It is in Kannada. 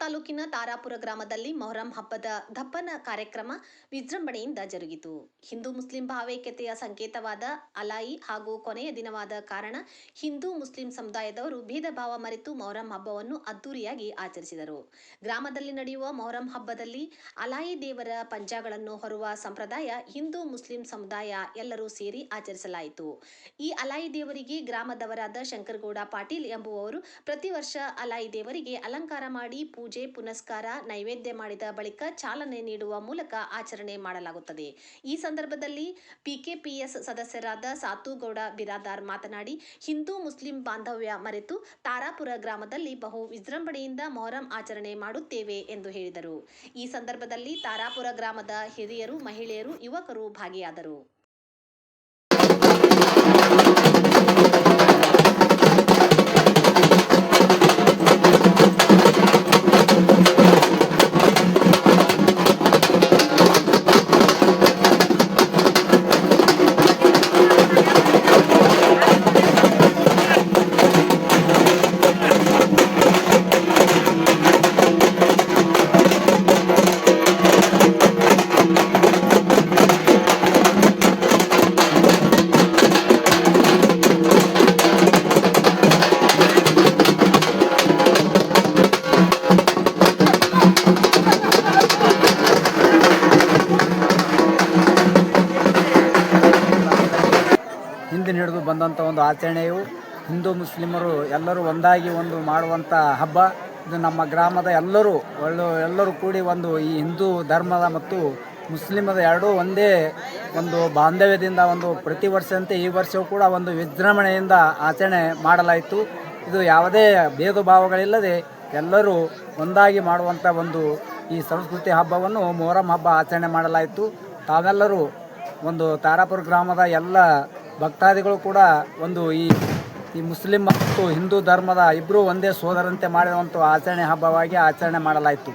ತಾಲೂಕಿನ ತಾರಾಪುರ ಗ್ರಾಮದಲ್ಲಿ ಮೊಹರಂ ಹಬ್ಬದ ದಪ್ಪನ ಕಾರ್ಯಕ್ರಮ ವಿಜೃಂಭಣೆಯಿಂದ ಜರುಗಿತು. ಹಿಂದೂ ಮುಸ್ಲಿಂ ಭಾವೈಕ್ಯತೆಯ ಸಂಕೇತವಾದ ಅಲಾಯಿ ಹಾಗೂ ಕೊನೆಯ ದಿನವಾದ ಕಾರಣ ಹಿಂದೂ ಮುಸ್ಲಿಂ ಸಮುದಾಯದವರು ಭೇದ ಭಾವ ಮರೆತು ಮೊಹರಂ ಹಬ್ಬವನ್ನು ಅದ್ದೂರಿಯಾಗಿ ಆಚರಿಸಿದರು. ಗ್ರಾಮದಲ್ಲಿ ನಡೆಯುವ ಮೊಹರಂ ಹಬ್ಬದಲ್ಲಿ ಅಲಾಯಿ ದೇವರ ಪಂಜಾಗಳನ್ನು ಹೊರುವ ಸಂಪ್ರದಾಯ ಹಿಂದೂ ಮುಸ್ಲಿಂ ಸಮುದಾಯ ಎಲ್ಲರೂ ಸೇರಿ ಆಚರಿಸಲಾಯಿತು. ಈ ಅಲಾಯಿ ದೇವರಿಗೆ ಗ್ರಾಮದವರಾದ ಶಂಕರಗೌಡ ಪಾಟೀಲ್ ಎಂಬುವವರು ಪ್ರತಿ ವರ್ಷ ಅಲಾಯಿ ದೇವರಿಗೆ ಅಲಂಕಾರ ಮಾಡಿ ಪೂಜೆ, ಪುನಸ್ಕಾರ, ನೈವೇದ್ಯ ಮಾಡಿದ ಬಳಿಕ ಚಾಲನೆ ನೀಡುವ ಮೂಲಕ ಆಚರಣೆ ಮಾಡಲಾಗುತ್ತದೆ. ಈ ಸಂದರ್ಭದಲ್ಲಿ ಪಿಕೆಪಿಎಸ್ ಸದಸ್ಯರಾದ ಸಾತುಗೌಡ ಬಿರಾದಾರ್ ಮಾತನಾಡಿ, ಹಿಂದೂ ಮುಸ್ಲಿಂ ಬಾಂಧವ್ಯ ಮರೆತು ತಾರಾಪುರ ಗ್ರಾಮದಲ್ಲಿ ಬಹು ವಿಜೃಂಭಣೆಯಿಂದ ಮೊಹರಂ ಆಚರಣೆ ಮಾಡುತ್ತೇವೆ ಎಂದು ಹೇಳಿದರು. ಈ ಸಂದರ್ಭದಲ್ಲಿ ತಾರಾಪುರ ಗ್ರಾಮದ ಹಿರಿಯರು, ಮಹಿಳೆಯರು, ಯುವಕರು ಭಾಗಿಯಾದರು. ಹಿಡಿದು ಬಂದಂಥ ಒಂದು ಆಚರಣೆಯು ಹಿಂದೂ ಮುಸ್ಲಿಮರು ಎಲ್ಲರೂ ಒಂದಾಗಿ ಒಂದು ಮಾಡುವಂಥ ಹಬ್ಬ. ಇದು ನಮ್ಮ ಗ್ರಾಮದ ಎಲ್ಲರೂ, ಒಳ್ಳೆ ಎಲ್ಲರೂ ಕೂಡಿ ಒಂದು ಈ ಹಿಂದೂ ಧರ್ಮದ ಮತ್ತು ಮುಸ್ಲಿಮದ ಎರಡೂ ಒಂದೇ ಒಂದು ಬಾಂಧವ್ಯದಿಂದ ಒಂದು ಪ್ರತಿ ವರ್ಷದಂತೆ ಈ ವರ್ಷವೂ ಕೂಡ ಒಂದು ವಿಜೃಂಭಣೆಯಿಂದ ಆಚರಣೆ ಮಾಡಲಾಯಿತು. ಇದು ಯಾವುದೇ ಭೇದ ಭಾವಗಳಿಲ್ಲದೆ ಎಲ್ಲರೂ ಒಂದಾಗಿ ಮಾಡುವಂಥ ಒಂದು ಈ ಸಂಸ್ಕೃತಿ ಹಬ್ಬವನ್ನು ಮೊಹರಂ ಹಬ್ಬ ಆಚರಣೆ ಮಾಡಲಾಯಿತು. ತಾವೆಲ್ಲರೂ ಒಂದು ತಾರಾಪುರ ಗ್ರಾಮದ ಎಲ್ಲ ಭಕ್ತಾದಿಗಳು ಕೂಡ ಒಂದು ಈ ಈ ಮುಸ್ಲಿಂ ಮತ್ತು ಹಿಂದೂ ಧರ್ಮದ ಇಬ್ಬರೂ ಒಂದೇ ಸೋದರಂತೆ ಮಾಡಿರುವಂಥ ಆಚರಣೆ ಹಬ್ಬವಾಗಿ ಆಚರಣೆ ಮಾಡಲಾಯಿತು.